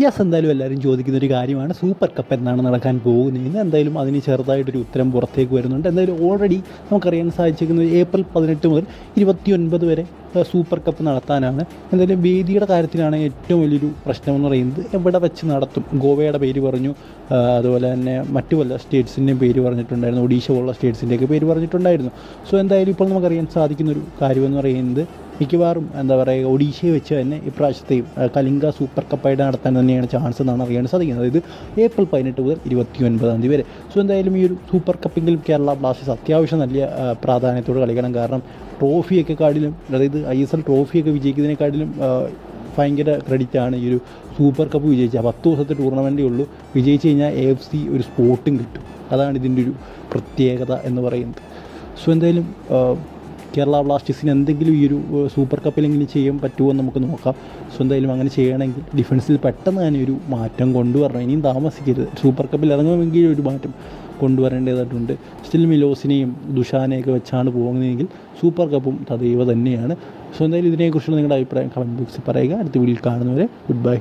Yes എന്തായാലും എല്ലാവരും ചോദിക്കുന്ന ഒരു കാര്യമാണ്. സൂപ്പർ കപ്പ് എന്നാണ് നടക്കാൻ പോകുന്നത്. എന്തായാലും അതിന് ചെറുതായിട്ടൊരു ഉത്തരം പുറത്തേക്ക് വരുന്നുണ്ട്. എന്തായാലും ഓൾറെഡി നമുക്കറിയാൻ സാധിച്ചിരിക്കുന്നത് ഏപ്രിൽ പതിനെട്ട് മുതൽ ഇരുപത്തി ഒൻപത് വരെ സൂപ്പർ കപ്പ് നടത്താനാണ്. എന്തായാലും വേദിയുടെ കാര്യത്തിലാണ് ഏറ്റവും വലിയൊരു പ്രശ്നമെന്ന് പറയുന്നത്. എവിടെ വെച്ച് നടത്തും? ഗോവയുടെ പേര് പറഞ്ഞു. അതുപോലെ തന്നെ മറ്റു പല സ്റ്റേറ്റ്സിന്റെയും പേര് പറഞ്ഞിട്ടുണ്ടായിരുന്നു. ഒഡീഷ പോലുള്ള സ്റ്റേറ്റ്സിന്റെയൊക്കെ പേര് പറഞ്ഞിട്ടുണ്ടായിരുന്നു. സോ എന്തായാലും ഇപ്പോൾ നമുക്കറിയാൻ സാധിക്കുന്നൊരു കാര്യമെന്ന് പറയുന്നത് മിക്കവാറും എന്താ പറയുക ഒഡീഷയെ വെച്ച് തന്നെ ഇപ്രാവശ്യത്തെയും കലിംഗ സൂപ്പർ കപ്പായിട്ട് നടത്താൻ തന്നെയാണ് ചാൻസ് എന്നാണ് അറിയാൻ സാധിക്കുന്നത്. അതായത് ഏപ്രിൽ പതിനെട്ട് മുതൽ ഇരുപത്തി ഒൻപതാം തീയതി വരെ. സോ എന്തായാലും ഈ ഒരു സൂപ്പർ കപ്പിങ്കിലും കേരള ബ്ലാസ്റ്റേഴ്സ് അത്യാവശ്യം നല്ല പ്രാധാന്യത്തോടെ കളിക്കണം കാരണം ട്രോഫിയൊക്കെ കാട്ടിലും അതായത് ഐ എസ് എൽ ട്രോഫിയൊക്കെ വിജയിക്കുന്നതിനെക്കാട്ടിലും ഭയങ്കര ക്രെഡിറ്റാണ് ഈ ഒരു സൂപ്പർ കപ്പ് വിജയിച്ച പത്ത് ദിവസത്തെ ടൂർണമെന്റേ ഉള്ളൂ. വിജയിച്ച് കഴിഞ്ഞാൽ എ എഫ് സി ഒരു സ്പോട്ടും കിട്ടും. അതാണ് ഇതിന്റെ ഒരു പ്രത്യേകത എന്ന് പറയുന്നത്. സോ എന്തായാലും കേരള ബ്ലാസ്റ്റേഴ്സിന് എന്തെങ്കിലും ഈ ഒരു സൂപ്പർ കപ്പിലെങ്കിലും ചെയ്യാൻ പറ്റുമോ നമുക്ക് നോക്കാം. സോ എന്തായാലും അങ്ങനെ ചെയ്യണമെങ്കിൽ ഡിഫൻസിൽ പെട്ടെന്ന് തന്നെ ഒരു മാറ്റം കൊണ്ടുവരണം. ഇനിയും താമസിക്കരുത്. സൂപ്പർ കപ്പിൽ ഇറങ്ങുമെങ്കിൽ ഒരു മാറ്റം കൊണ്ടുവരേണ്ടതായിട്ടുണ്ട്. സ്റ്റിൽ മിലോസിനെയും ദുഷാനെയൊക്കെ വെച്ചാണ് പോകുന്നതെങ്കിൽ സൂപ്പർ കപ്പും തദൈവ തന്നെയാണ്. സോ എന്തായാലും ഇതിനെക്കുറിച്ചുള്ള നിങ്ങളുടെ അഭിപ്രായം കമന്റ് ബോക്സിൽ പറയുക. അടുത്ത വീട്ടിൽ കാണുന്നവരെ ഗുഡ് ബൈ